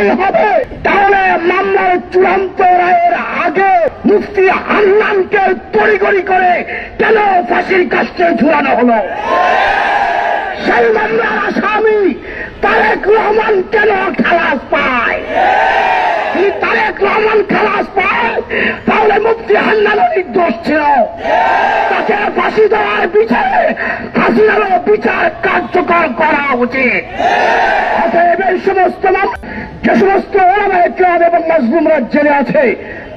বিজয় হবে। তাহলে মামলার চূড়ান্ত রায়ের আগে মুফতি হান্নানকে তড়িগড়ি করে কেন ফাঁসির কাছে ঝুলানো হলো? সেই মামলার আসামি তারেক রহমান কেন খালাস পায়? তারেক রহমান খালাস পায়, তাহলে মুক্তি হান্নারও নির্দোষ ছিল। তাকে ফাঁসি দেওয়ার বিচারে হাসিনারও বিচার কার্যকর করা উচিত। অতএব এই সমস্ত সমস্ত কেরাম এবং মজলুমরা জেনে আছে।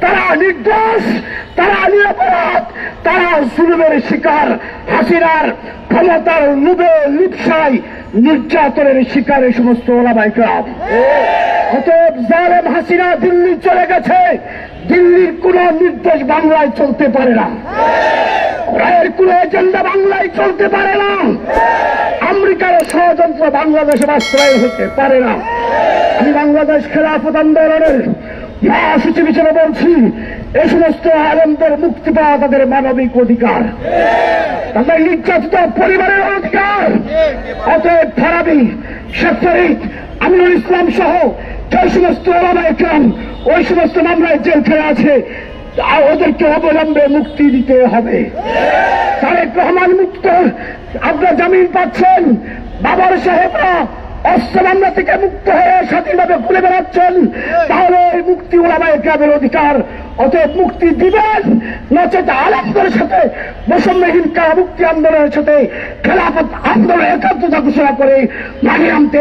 তারা নির্দোষ, তারা নিরপরাধ, তারা জুলুমের শিকার, হাসিনার ক্ষমতার লুবে লিপসায় নির্যাতনের শিকার এই সমস্ত ওলামায়ে কেরাম অতএব জালেম হাসিনা দিল্লি চলে গেছে। দিল্লির কোন নির্দেশ বাংলায় চলতে পারে না। রায়ের কোন এজেন্ডা বাংলায় চলতে পারে না। ষড়যন্ত্র বাংলাদেশে বাস্তবায়ন হতে পারে না। আমি বাংলাদেশ খেলাফত আন্দোলনের মহাসচিব হিসেবে বলছি এই সমস্ত আলমদের মুক্তি পাওয়া তাদের মানবিক অধিকার। তাদের নির্যাতিত পরিবারের অধিকার। অতএব ফারাবি শেখ ফরিদ আমিনুল ইসলাম সহ যে সমস্ত ওলামা একরাম ওই সমস্ত মামলায় জেল জেলখানে আছে ওদেরকে অবলম্বে মুক্তি দিতে হবে। তারেক রহমান মুক্ত আপনার জামিন পাচ্ছেন। বাবার সাহেবরা অস্ত্র থেকে মুক্ত হয়ে স্বাধীনভাবে ঘুরে বেড়াচ্ছেন। তাহলে এই মুক্তি ওলামায় গ্রামের অধিকার অতএব মুক্তি দিবেন নচেত আলমদের সাথে বৈষম্যহীন মুক্তি আন্দোলনের সাথে খেলাফত আন্দোলন একাত্মতা ঘোষণা করে মানে আনতে